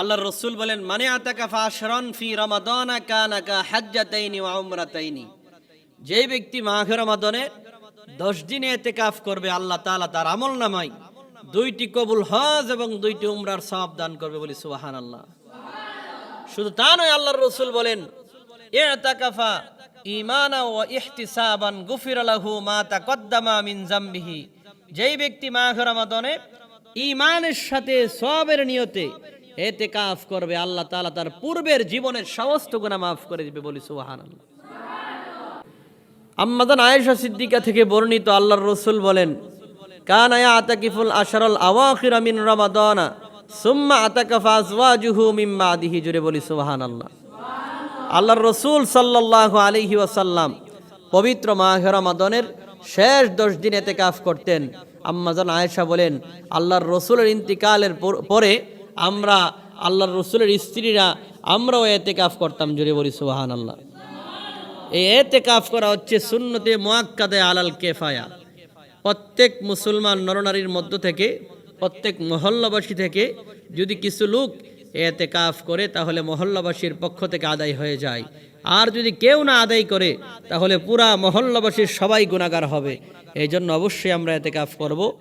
আল্লাহ রসুল বলেন মানে আতাকাফা আশরন ফি রমাদানা কানাকা হাজ্জাতাইনি ওয়া উমরাতাইনি। যে ব্যক্তি মাঘ রমাদনে দশ দিনে এতেকাফ করবে, আল্লাহ তাআলা তার আমল নামাই দুইটি কবুল হজ এবং দুইটি উমরার সওয়াব দান করবে বলি সুবাহান আল্লাহ শুধু তা নয়, আল্লাহর রসুল বলেন, ইতাকাফা ইমানা ও ইহতিসাবান গুফির লাহু মা তাকদ্দামা মিন জামবিহি। যেই ব্যক্তি মাঘ রমাদনে ইমানের সাথে সবের নিয়তে এতেকাফ করবে, আল্লাহ তাআলা তার পূর্বের জীবনের সমস্ত গুনাহ মাফ করে দিবে বলি, সুবহানাল্লাহ। আম্মাদান আয়েশা সিদ্দিকা থেকে বর্ণিত আল্লাহর রসুল বলেন, কান আয়া আতাকিফুল আশারল আওয়াখির মিন রমাদানা, সুম্মা আতাকাফা আজওয়াজুহু মিন বাদিহি। জুড়ে বলি, সুবহানাল্লাহ। আল্লাহর রসুল সাল্লাল্লাহু আলাইহি ওয়াসাল্লাম পবিত্র মাহ রমাদানের শেষ দশ দিন এতেকাফ করতেন। আম্মাজান আয়েশা বলেন, আল্লাহর রসুলের ইন্তিকালের পরে আমরা আল্লাহর রসুলের স্ত্রীরা আমরাও এতেকাফ করতাম জুড়ে বলি সুবহানাল্লাহ। এই এতেকাফ করা হচ্ছে সুন্নতে মোয়াক্কাদে আলাল কেফায়া। প্রত্যেক মুসলমান নরনারীর মধ্য থেকে, প্রত্যেক মহল্লাবাসী থেকে যদি কিছু লোক এতেকাফ করে, তাহলে মহল্লাবাসীর পক্ষ থেকে আদায় হয়ে যায়। আর যদি কেউ না আদায় করে, তাহলে পুরা মহল্লাবাসীর সবাই গুণাগার হবে। এই জন্য অবশ্যই আমরা এতেকাফ করব।